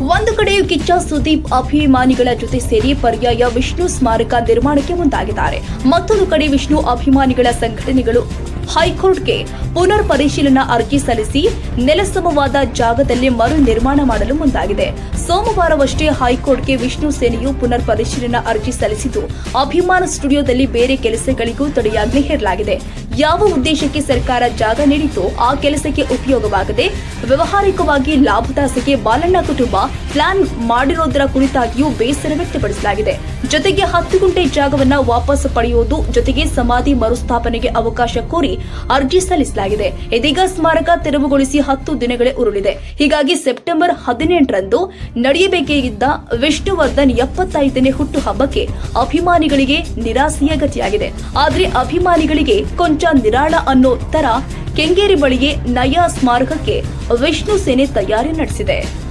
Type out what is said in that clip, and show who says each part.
Speaker 1: ಒಂದು ಕಡೆ ಕಿಚ್ಚ ಸುದೀಪ್ ಅಭಿಮಾನಿಗಳ ಜೊತೆ ಸೇರಿ ಪರ್ಯಾಯ ವಿಷ್ಣು ಸ್ಮಾರಕ ನಿರ್ಮಾಣಕ್ಕೆ ಮುಂದಾಗಿದ್ದಾರೆ. ಮತ್ತೊಂದು ಕಡೆ ವಿಷ್ಣು ಅಭಿಮಾನಿಗಳ ಸಂಘಟನೆಗಳು ಹೈಕೋರ್ಟ್ಗೆ ಪುನರ್ ಪರಿಶೀಲನಾ ಅರ್ಜಿ ಸಲ್ಲಿಸಿ ನೆಲಸಮವಾದ ಜಾಗದಲ್ಲಿ ಮರು ನಿರ್ಮಾಣ ಮಾಡಲು ಮುಂದಾಗಿದೆ. ಸೋಮವಾರವಷ್ಟೇ ಹೈಕೋರ್ಟ್ಗೆ ವಿಷ್ಣು ಸೇನೆಯು ಪುನರ್ ಪರಿಶೀಲನಾ ಅರ್ಜಿ ಸಲ್ಲಿಸಿದ್ದು, ಅಭಿಮಾನ ಸ್ಟುಡಿಯೋದಲ್ಲಿ ಬೇರೆ ಕೆಲಸಗಳಿಗೂ ತಡೆಯಾಜ್ಞೆ ಹೇರಲಾಗಿದೆ. ಯಾವ ಉದ್ದೇಶಕ್ಕೆ ಸರ್ಕಾರ ಜಾಗ ನೀಡಿತೋ ಆ ಕೆಲಸಕ್ಕೆ ಉಪಯೋಗವಾಗದೆ ವ್ಯವಹಾರಿಕವಾಗಿ ಲಾಭದಾಸಕ್ಕೆ ಬಾಲಣ್ಣ ಕುಟುಂಬ ಪ್ಲಾನ್ ಮಾಡಿರೋದರ ಕುರಿತಾಗಿಯೂ ಬೇಸರ ವ್ಯಕ್ತಪಡಿಸಲಾಗಿದೆ. ಜೊತೆಗೆ ಹತ್ತು ಗುಂಟೆ ಜಾಗವನ್ನ ವಾಪಸ್ ಪಡೆಯುವುದು ಜೊತೆಗೆ ಸಮಾಧಿ ಮರುಸ್ಥಾಪನೆಗೆ ಅವಕಾಶ ಕೋರಿ ಅರ್ಜಿ ಸಲ್ಲಿಸಲಾಗಿದೆ. ಇದೀಗ ಸ್ಮಾರಕ ತೆರವುಗೊಳಿಸಿ ಹತ್ತು ದಿನಗಳೇ ಉರುಳಿದೆ. ಹೀಗಾಗಿ ಸೆಪ್ಟೆಂಬರ್ ಹದಿನೆಂಟರಂದು ನಡೆಯಬೇಕಿದ್ದ ವಿಷ್ಣುವರ್ಧನ್ ಎಪ್ಪತ್ತೈದನೇ ಹುಟ್ಟುಹಬ್ಬಕ್ಕೆ ಅಭಿಮಾನಿಗಳಿಗೆ ನಿರಾಸೆಯ ಗತಿಯಾಗಿದೆ. ಆದರೆ ಅಭಿಮಾನಿಗಳಿಗೆ ಕೊಂಚ ನಿರಾಳ ಅನ್ನೋ ತರ ಕೆಂಗೇರಿ ಬಳಿಗೆ ನಯಾ ಸ್ಮಾರಕಕ್ಕೆ ವಿಷ್ಣು ಸೇನೆ ತಯಾರಿ ನಡೆಸಿದೆ.